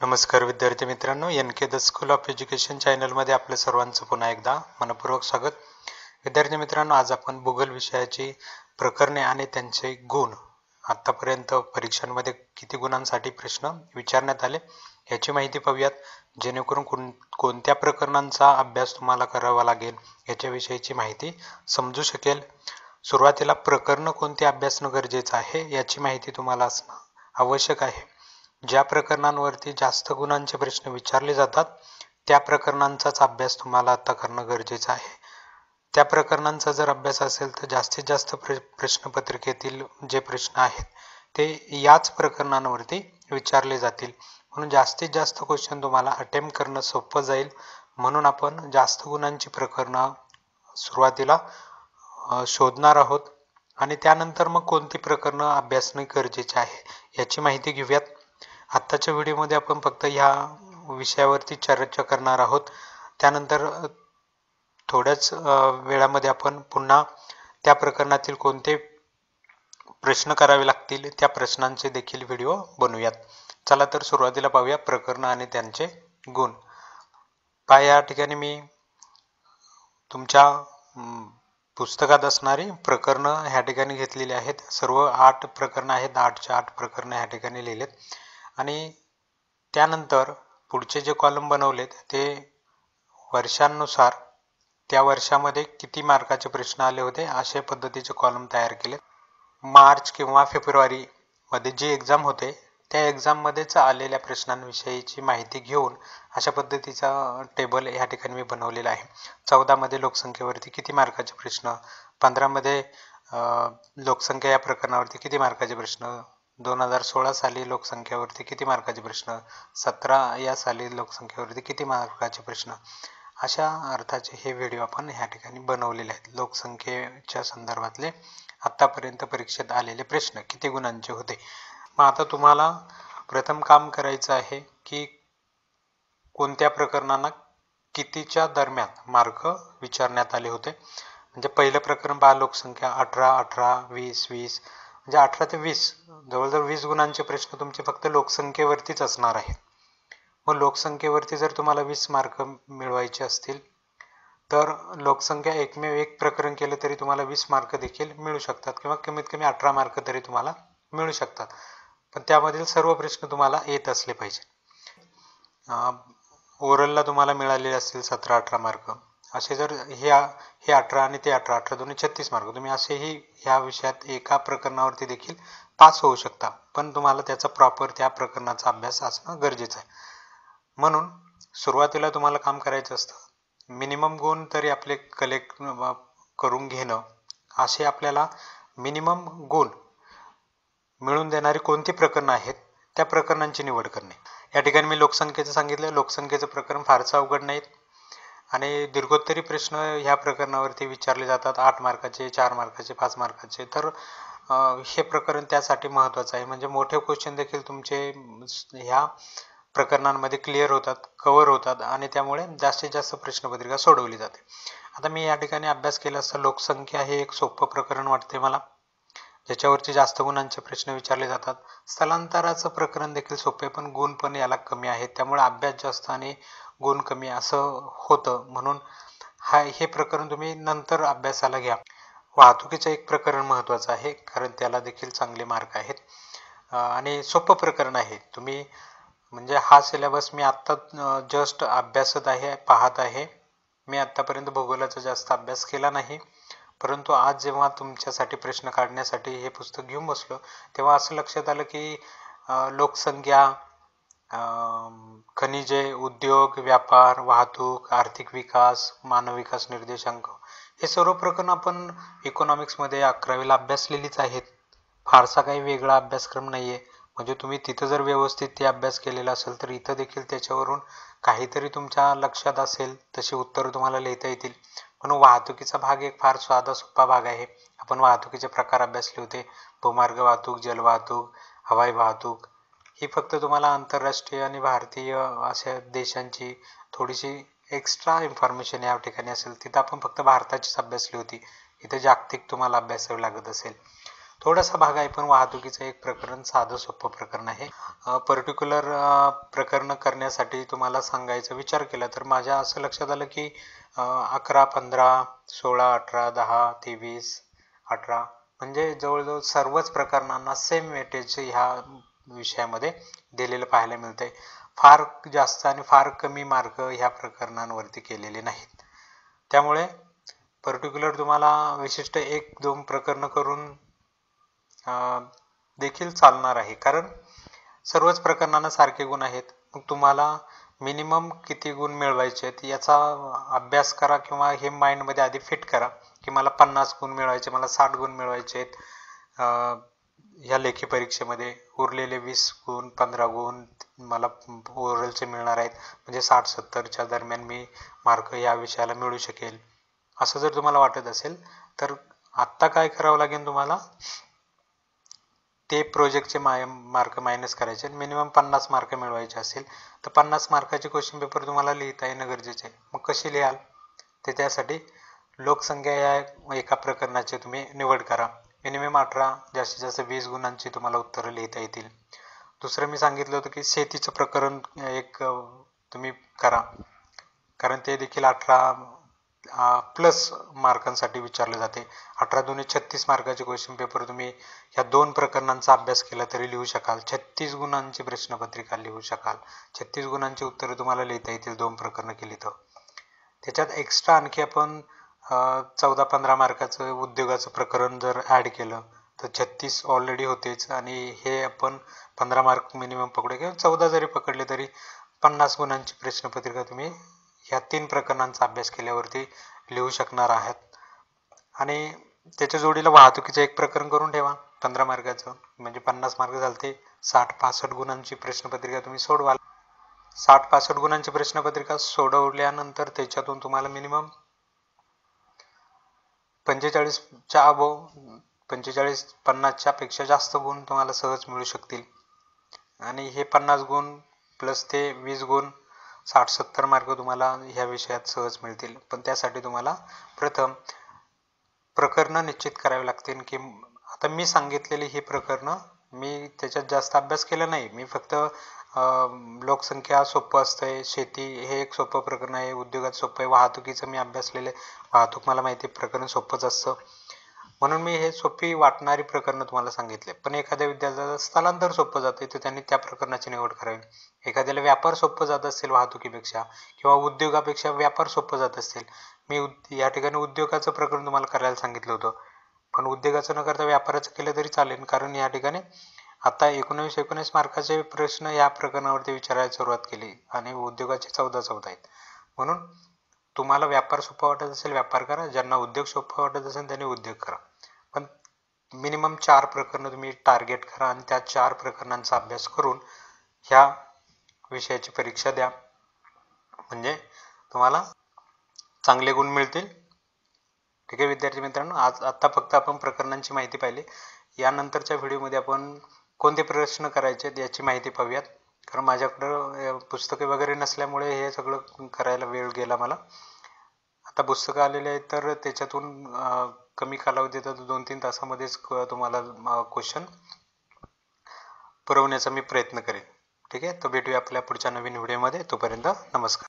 नमस्कार विद्यार्थी मित्रांनो N K the school of education चॅनलमध्ये आपलं सर्वांचं पुन्हा एकदा मनपूर्वक स्वागत. विद्यार्थी मित्रांनो आज आपण भूगोल विषयाची प्रकरणे आणि त्यांचे गुण आत्तापर्यंत परीक्षांमध्ये किती गुणांसाठी प्रश्न विचारण्यात आले याची माहिती पाहूयात. जेणेकरून कोण कोणत्या प्रकरणांचा अभ्यास तुम्हाला करावा लागेल याच्याविषयीची माहिती समजू शकेल. सुरुवातीला प्रकरणं कोणते अभ्यासणं गरजेचं आहे याची माहिती तुम्हाला असणं आवश्यक आहे. ज्या प्रकरणांवरती जास्त गुणांचे प्रश्न विचारले जातात त्या प्रकरणांचाच अभ्यास तुम्हाला आता करणं गरजेचं आहे. त्या प्रकरणांचा जर अभ्यास असेल तर जास्तीत जास्त प्र प्रश्नपत्रिकेतील जे प्रश्न आहेत ते याच प्रकरणांवरती विचारले जातील. म्हणून जास्तीत जास्त क्वेश्चन तुम्हाला अटेम्प्ट करणं सोपं जाईल. म्हणून आपण जास्त गुणांची प्रकरणं सुरुवातीला शोधणार आहोत. आणि त्यानंतर मग कोणती प्रकरणं अभ्यासणे गरजेचे आहे याची माहिती घेऊयात. आत्ताच्या व्हिडिओमध्ये आपण फक्त ह्या विषयावरती चर्चा करणार आहोत. त्यानंतर थोड्याच वेळामध्ये आपण पुन्हा त्या प्रकरणातील कोणते प्रश्न करावे लागतील त्या प्रश्नांचे देखील व्हिडिओ बनवूयात. चला तर सुरुवातीला पाहूया प्रकरण आणि त्यांचे गुण. पा या ठिकाणी मी तुमच्या पुस्तकात असणारी प्रकरणं ह्या ठिकाणी घेतलेली आहेत. सर्व आठ प्रकरणं आहेत आठच्या आठ प्रकरणं ह्या ठिकाणी लिहिलेत. आणि त्यानंतर पुढचे जे कॉलम बनवलेत ते वर्षांनुसार त्या वर्षामध्ये किती मार्काचे प्रश्न आले होते अशा पद्धतीचे कॉलम तयार केले मार्च किंवा फेब्रुवारीमध्ये जे एक्झाम होते त्या एक्झाममध्येच आलेल्या प्रश्नांविषयीची माहिती घेऊन अशा पद्धतीचा टेबल या ठिकाणी मी बनवलेला आहे. चौदामध्ये लोकसंख्येवरती किती मार्काचे प्रश्न पंधरामध्ये लोकसंख्या या प्रकरणावरती किती मार्काचे प्रश्न दोन हजार सोळा साली लोकसंख्यावरती किती मार्काचे प्रश्न? सतरा या साली लोकसंख्येवरती किती मार्काचे प्रश्न? अशा अर्थाचे हे व्हिडिओ आपण ह्या ठिकाणी बनवलेले आहेत. लोकसंख्येच्या संदर्भातले आत्तापर्यंत परीक्षेत आलेले प्रश्न किती गुणांचे होते? मग आता तुम्हाला प्रथम काम करायचं आहे की कोणत्या प्रकरणांना कितीच्या दरम्यान मार्क विचारण्यात आले होते? म्हणजे पहिलं प्रकरण बाल लोकसंख्या अठरा अठरा वीस वीस म्हणजे अठरा ते वीस जवळजवळ वीस गुणांचे प्रश्न तुमचे फक्त लोकसंख्येवरतीच असणार आहेत. मग लोकसंख्येवरती जर तुम्हाला वीस मार्क मिळवायचे असतील तर लोकसंख्या एकमेव एक प्रकरण केलं तरी तुम्हाला वीस मार्क देखील मिळू शकतात किंवा कमीत कमी अठरा मार्क तरी तुम्हाला मिळू शकतात. पण त्यामधील सर्व प्रश्न तुम्हाला येत असले पाहिजे. ओरलला तुम्हाला मिळालेले असतील सतरा अठरा मार्क. असे जर हे हे अठरा आणि ते अठरा अठरा दोन्ही छत्तीस मार्क तुम्ही असेही ह्या विषयात एका प्रकरणावरती देखील पास होऊ शकता. पण तुम्हाला त्याचा प्रॉपर त्या प्रकरणाचा अभ्यास असणं गरजेचं आहे. म्हणून सुरुवातीला तुम्हाला काम करायचं असतं. मिनिमम गुण तरी आपले कलेक्ट करून घेणं असे आपल्याला मिनिमम गुण मिळून देणारी कोणती प्रकरणं आहेत त्या प्रकरणांची निवड करणे. या ठिकाणी मी लोकसंख्येचं सांगितलं. लोकसंख्येचं प्रकरण फारसं अवघड नाहीत. आणि दीर्घोत्तरी प्रश्न ह्या प्रकरणावरती विचारले जातात. आठ मार्काचे चार मार्काचे पाच मार्काचे. तर हे प्रकरण त्यासाठी महत्त्वाचं आहे. म्हणजे मोठे क्वेश्चन देखील तुमचे ह्या प्रकरणांमध्ये क्लिअर होतात कवर होतात आणि त्यामुळे जास्तीत जास्त प्रश्नपत्रिका सोडवली जाते. आता मी या ठिकाणी अभ्यास केला असता लोकसंख्या हे एक सोपं प्रकरण वाटते मला. ज्याच्यावरती जास्त गुणांचे प्रश्न विचारले जातात. स्थलांतराचं प्रकरण देखील सोपे पण गुण पण याला कमी आहेत. त्यामुळे अभ्यास जास्त आणि गुण कमी असं होतं. म्हणून हा हे प्रकरण तुम्ही नंतर अभ्यासाला घ्या. वाहतुकीचं एक प्रकरण महत्त्वाचं आहे कारण त्याला देखील चांगले मार्क आहेत. आणि सोपं प्रकरण आहे. तुम्ही म्हणजे हा सिलेबस मी आत्ता जस्ट अभ्यासत आहे पाहत आहे. मी आत्तापर्यंत भूगोलाचा जास्त अभ्यास केला नाही. परंतु आज जेव्हा तुमच्यासाठी प्रश्न काढण्यासाठी हे पुस्तक घेऊन बसलो तेव्हा असं लक्षात आलं की लोकसंख्या खनिजे उद्योग व्यापार वाहतूक आर्थिक विकास मानव विकास निर्देशांक हे सर्व प्रकरण आपण इकॉनॉमिक्समध्ये अकरावीला अभ्यासलेलीच आहेत. फारसा काही वेगळा अभ्यासक्रम नाही आहे म्हणजे तुम्ही तिथं जर व्यवस्थित ते अभ्यास केलेला असेल तर इथं देखील त्याच्यावरून काहीतरी तुमच्या लक्षात असेल तशी उत्तरं तुम्हाला लिहिता येतील. म्हणून वाहतुकीचा भाग एक फार साधा सोपा भाग आहे. आपण वाहतुकीचे प्रकार अभ्यासले होते. भूमार्ग वाहतूक जलवाहतूक हवाई वाहतूक ही फक्त तुम्हाला आंतरराष्ट्रीय आणि भारतीय अशा देशांची थोडीशी एक्स्ट्रा इन्फॉर्मेशन या ठिकाणी असेल तिथं आपण फक्त भारताचीच अभ्यासली होती. इथे जागतिक तुम्हाला अभ्यासावी लागत असेल. थोडासा भाग आहे पण वाहतुकीचं एक प्रकरण साधं सोपं प्रकरण आहे. पर्टिक्युलर प्रकरण करण्यासाठी तुम्हाला सांगायचा विचार केला तर माझ्या असं लक्षात आलं की अकरा पंधरा सोळा अठरा दहा तेवीस अठरा म्हणजे जवळजवळ सर्वच प्रकरणांना सेम वेटेज ह्या विषयामध्ये दिलेलं पाहायला मिळतंय. फार जास्त आणि फार कमी मार्क ह्या प्रकरणांवरती केलेले नाहीत. त्यामुळे पर्टिक्युलर तुम्हाला विशिष्ट एक दोन प्रकरण करून देखील चालणार आहे. कारण सर्वच प्रकरणांना सारखे गुण आहेत. मग तुम्हाला मिनिमम किती गुण मिळवायचे आहेत याचा अभ्यास करा किंवा हे माइंडमध्ये आधी फिट करा की मला पन्नास गुण मिळवायचे मला साठ गुण मिळवायचे आहेत. ह्या लेखी परीक्षेमध्ये उरलेले वीस गुण पंधरा गुण मला ओरलचे मिळणार आहेत. म्हणजे साठ सत्तरच्या दरम्यान मी मार्क या विषयाला मिळू शकेल. असं जर तुम्हाला वाटत असेल तर आत्ता काय करावं लागेल तुम्हाला? ते प्रोजेक्टचे माय मार्क मायनस करायचे मिनिमम पन्नास मार्क मिळवायचे असेल तर पन्नास मार्काचे क्वेश्चन पेपर तुम्हाला लिहिता येणं गरजेचे आहे. मग कशी लिहाल? ते त्यासाठी लोकसंख्या या एका प्रकरणाचे तुम्ही निवड करा. मिनिमम अठरा जास्तीत जास्त वीस गुणांची तुम्हाला उत्तरं लिहिता येतील. दुसरं मी सांगितलं होतं की शेतीचं प्रकरण एक तुम्ही करा. कारण ते देखील अठरा प्लस मार्कांसाठी विचारले जाते. अठरा दोन्ही छत्तीस मार्काचे क्वेश्चन पेपर तुम्ही ह्या दोन प्रकरणांचा अभ्यास केला तरी लिहू शकाल. छत्तीस गुणांची प्रश्नपत्रिका लिहू शकाल. छत्तीस गुणांची उत्तरे तुम्हाला लिहिता येतील दोन प्रकरणं केली तर. त्याच्यात एक्स्ट्रा आणखी आपण चौदा पंधरा मार्काचं उद्योगाचं प्रकरण जर ॲड केलं तर छत्तीस ऑलरेडी होतेच आणि हे आपण पंधरा मार्क मिनिमम पकडू किंवा चौदा जरी पकडले तरी पन्नास गुणांची प्रश्नपत्रिका तुम्ही ह्या तीन प्रकरणांचा अभ्यास केल्यावरती लिहू शकणार आहात. आणि त्याच्या जोडीला वाहतुकीचं एक प्रकरण करून ठेवा पंधरा मार्काचं. म्हणजे पन्नास मार्क झालते साठ पासष्ट गुणांची प्रश्नपत्रिका तुम्ही सोडवाल. साठ पासष्ट गुणांची प्रश्नपत्रिका सोडवल्यानंतर त्याच्यातून तुम्हाला मिनिमम पंचेचाळीसच्या अबो पंचेचाळीस पन्नासच्या पेक्षा जास्त गुण तुम्हाला सहज मिळू शकतील. आणि हे पन्नास गुण प्लस ते वीस गुण साठ सत्तर मार्क तुम्हाला ह्या विषयात सहज मिळतील. पण त्यासाठी तुम्हाला प्रथम प्रकरणं निश्चित करावी लागतील की आता मी सांगितलेली ही प्रकरणं मी त्याच्यात जास्त अभ्यास केला नाही. मी फक्त लोकसंख्या सोपं असतंय शेती हे एक सोपं प्रकरण आहे उद्योगात सोपं आहे वाहतुकीचं मी अभ्यासलेलं वाहतूक मला माहिती आहे प्रकरण सोपंच असतं. म्हणून मी हे सोपी वाटणारी प्रकरणं तुम्हाला सांगितले. पण एखाद्या विद्यार्थ्याचं स्थलांतर सोपं जाते तर त्यांनी त्या प्रकरणाची निवड करावी. एखाद्याला व्यापार सोपं जात असेल वाहतुकीपेक्षा किंवा उद्योगापेक्षा व्यापार सोपं जात असेल. मी या ठिकाणी उद्योगाचं प्रकरण तुम्हाला करायला सांगितलं होतं. पण उद्योगाचं न करता व्यापाराचं केलं तरी चालेल कारण या ठिकाणी आता एकोणवीस एकोणीस मार्काचे प्रश्न या प्रकरणावरती विचारायला सुरुवात केली आणि उद्योगाचे चौदा चौदा आहेत. म्हणून तुम्हाला व्यापार सोपा वाटत असेल व्यापार करा. ज्यांना उद्योग सोपा वाटत असेल त्यांनी उद्योग करा. पण मिनिमम चार प्रकरणं तुम्ही टार्गेट करा आणि त्या चार प्रकरणांचा अभ्यास करून ह्या विषयाची परीक्षा द्या. म्हणजे तुम्हाला चांगले गुण मिळतील. ठीक आहे विद्यार्थी मित्रांनो आज आत्ता फक्त आपण प्रकरणांची माहिती पाहिली. यानंतरच्या व्हिडिओमध्ये आपण कोणते प्रश्न करायचे आहेत याची माहिती पाहूयात. कारण माझ्याकडं पुस्तके वगैरे नसल्यामुळे हे सगळं करायला वेळ गेला मला. आता पुस्तकं आलेले आहेत तर त्याच्यातून कमी कालावधीत दोन तीन तासामध्येच तुम्हाला क्वेश्चन पुरवण्याचा मी प्रयत्न करेन. ठीक आहे? तर भेटूया आपल्या पुढच्या नवीन व्हिडिओमध्ये. तोपर्यंत नमस्कार.